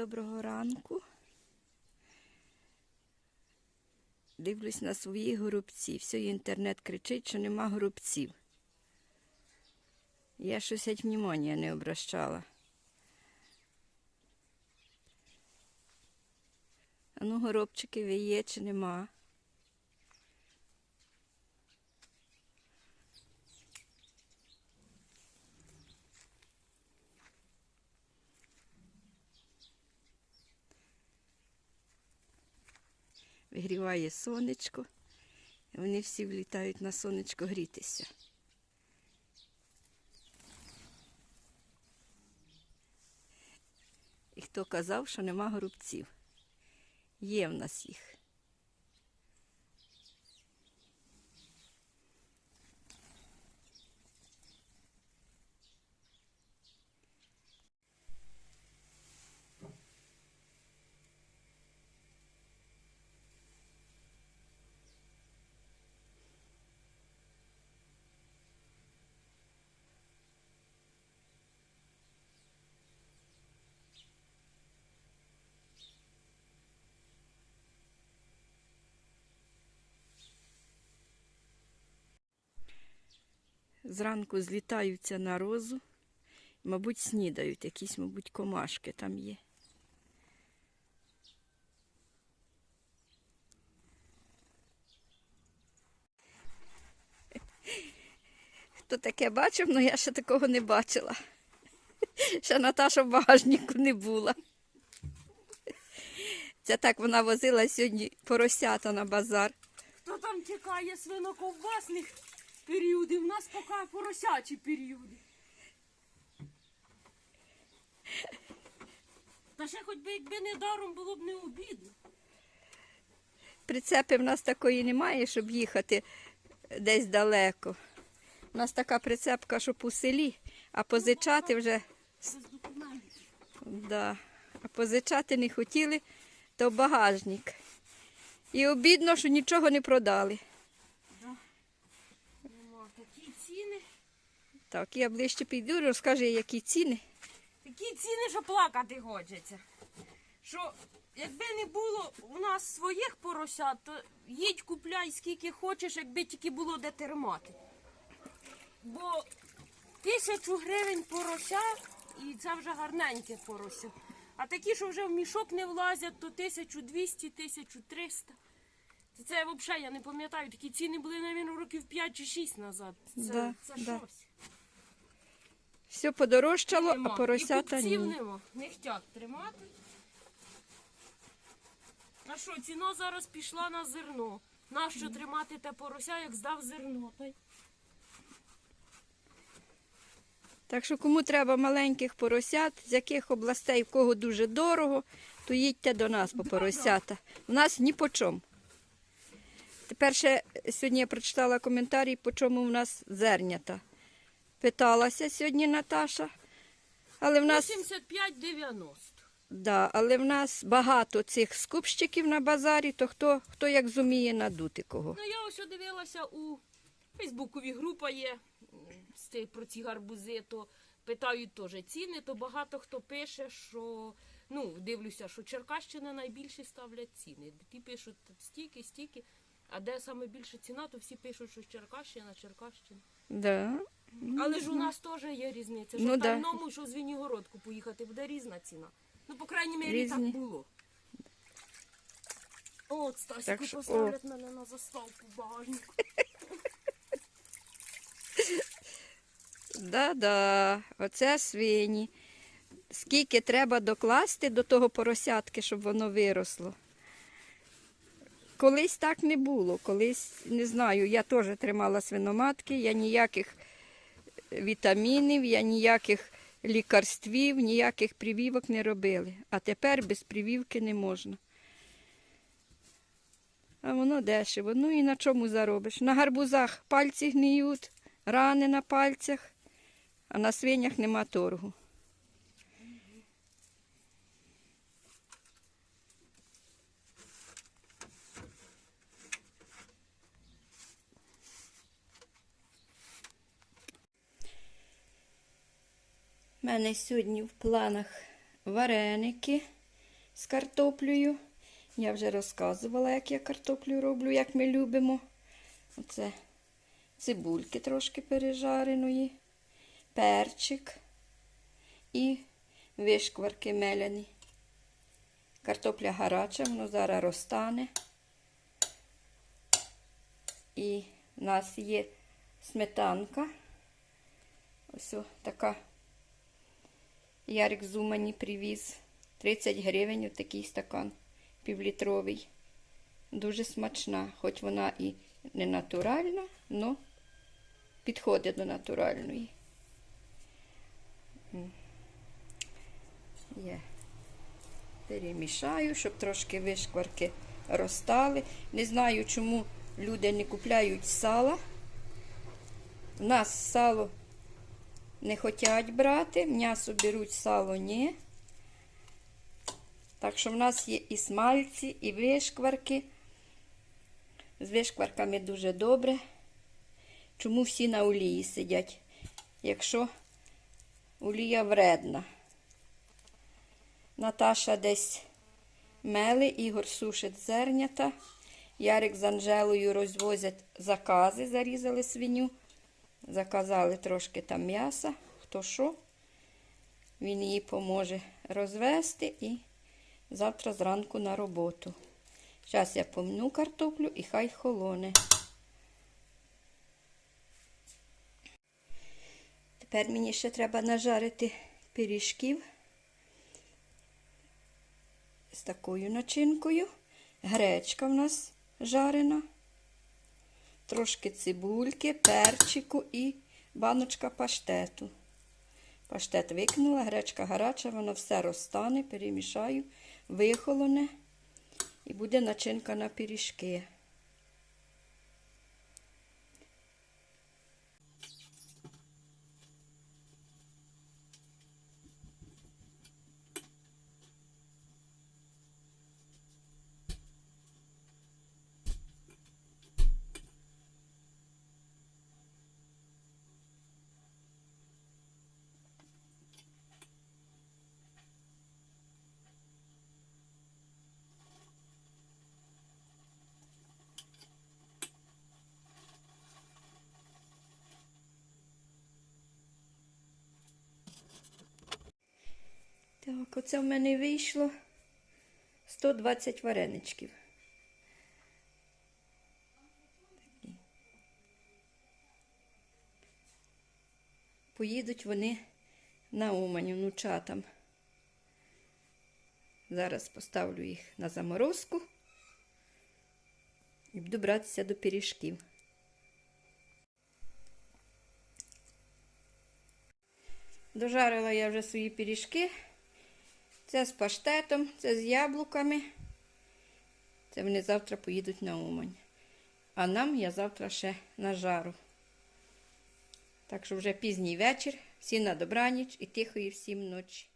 доброго ранку. Дивлюсь на свої горобці. Все, інтернет кричить, що нема горобців. Я щось геть внимання не обращала. А ну, горобчики, ви є чи нема? Вигріває сонечко. Вони всі влітають на сонечко грітися. І хто казав, що нема горобців? Є в нас їх. Зранку злітаються на розу. Мабуть, снідають, якісь, мабуть, комашки там є. Хто таке бачив, ну я ще такого не бачила. Ще Наташа в багажнику не була. Це так вона возила сьогодні поросята на базар. Хто там чекає свиноковбасних періодів? У нас поки поросячі періоди. Та ще хоч би якби не даром було б не обідно. Прицепи в нас такої немає, щоб їхати десь далеко. У нас така прицепка, щоб у селі, а позичати вже Без документів. да, а позичати не хотіли, то багажник. І обідно, що нічого не продали. Да. Нема такі ціни. Так, я ближче піду, розкажи, які ціни. Такі ціни, що плакати хочеться. Що якби не було у нас своїх поросят, то їдь купляй скільки хочеш, якби тільки було де тримати. Бо тисячу гривень порося, і це вже гарненьке порося. А такі, що вже в мішок не влазять, то 1200, 1300. Це, це взагалі, я не пам'ятаю, такі ціни були, мабуть, років 5 чи 6 назад. Це, Да, це да. щось. Все подорожчало, Нема. а поросята ні. нема. Не хочуть тримати. А що, ціна зараз пішла на зерно. Нащо тримати те порося, як здав зерно? Так що кому треба маленьких поросят, з яких областей, в кого дуже дорого, то їдьте до нас по поросята. У нас ні по чому. Тепер ще сьогодні я прочитала коментарі, по чому в нас зернята. Питалася сьогодні Наташа. Але в нас, 85-90. да, але в нас багато цих скупщиків на базарі, то хто, хто як зуміє надути кого. Ну я ось дивилася у Фейсбукові група є про ці гарбузи, то питають теж ціни, то багато хто пише, що ну, дивлюся, що Черкащина найбільше ставлять ціни. Ті пишуть стільки, стільки. А де саме більша ціна, то всі пишуть, що Черкащина, Черкащина. Да. Але ж у нас теж є різниця. Що Ну, в да. Тальному, що в Звенігородку поїхати, буде різна ціна. Ну, по крайній мірі, Різні. так було. От, Стасіку Так що- поставлять мене на заставку в багажнику. Да-да, оце свині. Скільки треба докласти до того поросятки, щоб воно виросло. Колись так не було. Колись, не знаю, я теж тримала свиноматки, я ніяких вітамінів, я ніяких лікарствів, ніяких прививок не робили. А тепер без прививки не можна. А воно дешево. Ну і на чому заробиш? На гарбузах пальці гниють, рани на пальцях, а на свинях нема торгу. У мене сьогодні в планах вареники з картоплею. Я вже розказувала, як я картоплю роблю, як ми любимо. Оце цибульки трошки пережареної, перчик і вишкварки меляні. Картопля гаряча, воно зараз розтане. І в нас є сметанка. Ось така. Ярик з Умані привіз. 30 гривень такий стакан півлітровий. Дуже смачна, хоч вона і не натуральна, але підходить до натуральної. Є. Перемішаю, щоб трошки вишкварки розтали. Не знаю, чому люди не купляють сала. У нас сало не хочуть брати, м'ясо беруть, сало ні. Так що в нас є і смальці, і вишкварки. З вишкварками дуже добре. Чому всі на олії сидять, якщо олія вредна. Наташа десь мели, Ігор сушить зернята. Ярик з Анжелою розвозять закази, зарізали свиню. Заказали трошки там м'яса, хто що. Він їй поможе розвести і завтра зранку на роботу. Зараз я помну картоплю і хай холоне. Тепер мені ще треба нажарити пиріжків з такою начинкою. Гречка в нас жарена. Трошки цибульки, перчику і баночка паштету. Паштет викинула, гречка гаряча, воно все розтане, перемішаю, вихолоне і буде начинка на пиріжки. Так, оце в мене вийшло 120 вареничків. Поїдуть вони на Умань внучатам. Зараз поставлю їх на заморозку і буду братися до пиріжків. Дожарила я вже свої пиріжки. Це з паштетом, це з яблуками. Це вони завтра поїдуть на Умань. А нам я завтра ще на жару. Так що вже пізній вечір, всі на добраніч і тихої всім ночі.